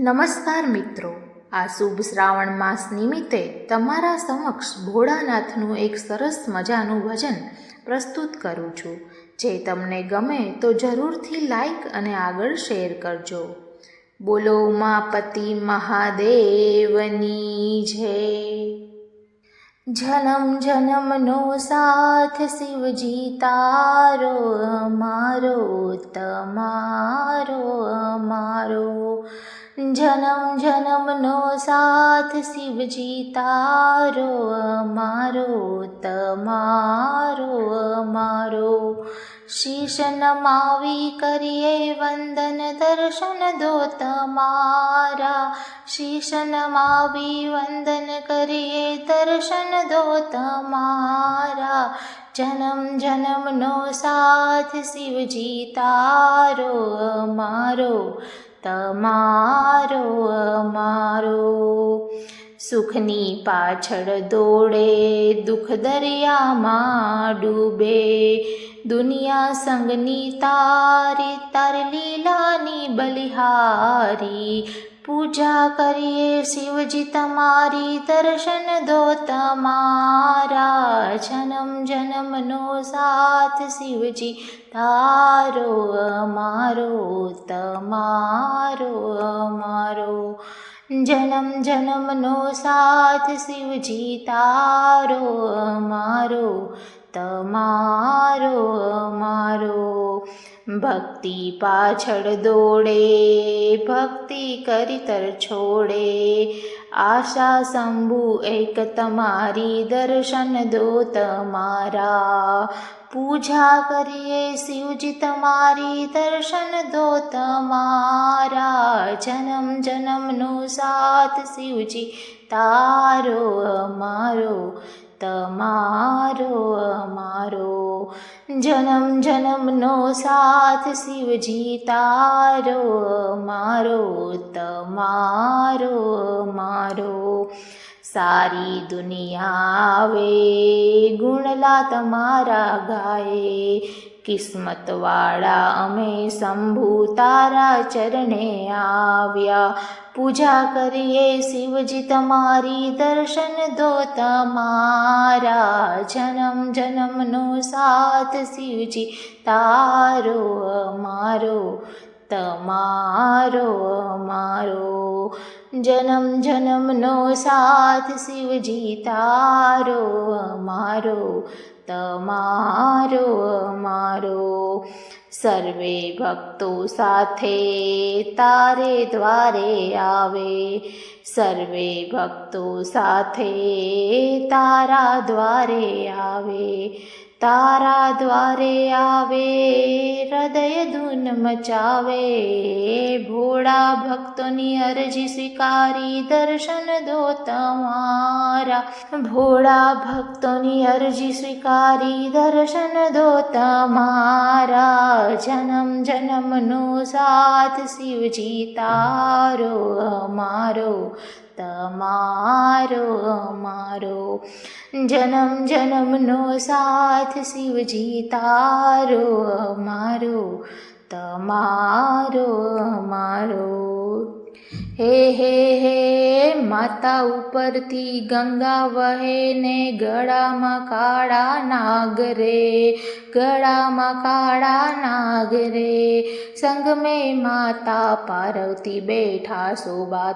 નમસ્કાર મિત્રો. આ શુભ શ્રાવણ માસ નિમિત્તે તમારા સમક્ષ ભોળાનાથનું એક સરસ મજાનું ભજન પ્રસ્તુત કરું છું. જે તમને ગમે તો જરૂરથી લાઈક અને આગળ શેર કરજો. બોલો ઉમાપતિ મહાદેવની જય. जन नो साथ शिव जीतारो मारो तमारो मारो। जनम नो साथ शिव जितारो मारो तारो શીશ નમાવી કરીએ વંદન દર્શન દો તમારા શીશ નમાવી વંદન કરીએ દર્શન દો તમારા જન્મ જન્મનો સાથ શિવજી તારો, અમારો, તમારો, અમારો. સુખની પાછળ દોડે, દુઃખ દરિયામાં ડૂબે. દુનિયા સંગની તારી, તાર લીલાની બલિહારી. પૂજા કરીએ શિવજી તમારી, દર્શન દો તમારા. જન્મ, જન્મનો સાથ શિવજી તારો, અમારો, તમારો, અમારો. જન્મ જન્મનો સાથ શિવજી તારો અમારો તમારો અમારો ભક્તિ પાછળ દોડે, ભક્તિ કરીતર છોડે. આશા શંભુ, એક તમારી દર્શન દો તમારા પૂજા કરીએ શિવજી, તમારી દર્શન દો તમારા જન્મ જન્મનો સાથ શિવજી, તારો, અમારો. તમારો અમારો જન્મ જન્મનો સાથ શિવજી તારો મારો તમારો મારો. સારી દુનિયા આવે, ગુણલા તમારા ગાયે કિસ્મતવાળા અમે શંભુ તારા ચરણે આવ્યા. પૂજા કરીએ શિવજી તમારી દર્શન દો તમારા. જન્મ જન્મનો સાથ શિવજી, તારો અમારો. તમારો અમારો જન્મ, જન્મનો સાથ શિવજી તારો અમારો તમારો અમારો સર્વે ભક્તો સાથે તારે દ્વારે આવે. સર્વે ભક્તો સાથે તારા દ્વારે આવે. તારા દ્વારે આવે હૃદય ધૂન મચાવે ભોળા ભક્તોની અરજી સ્વીકારી દર્શન દો તમારા ભોળા ભક્તોની અરજી સ્વીકારી દર્શન દો તમારા જન્મ જન્મનો સાથ શિવજી તારો અમારો તમારો અમારો જન્મ, જન્મનો સાથ શિવજી તારો અમારો તમારો અમારો હે હે હે, માતા ઉપરથી ગંગા વહે ને ગળામાં કાળા નાગ રે, ગળામાં કાળા નાગ રે. સંગમે માતા પાર્વતી બેઠા શોભા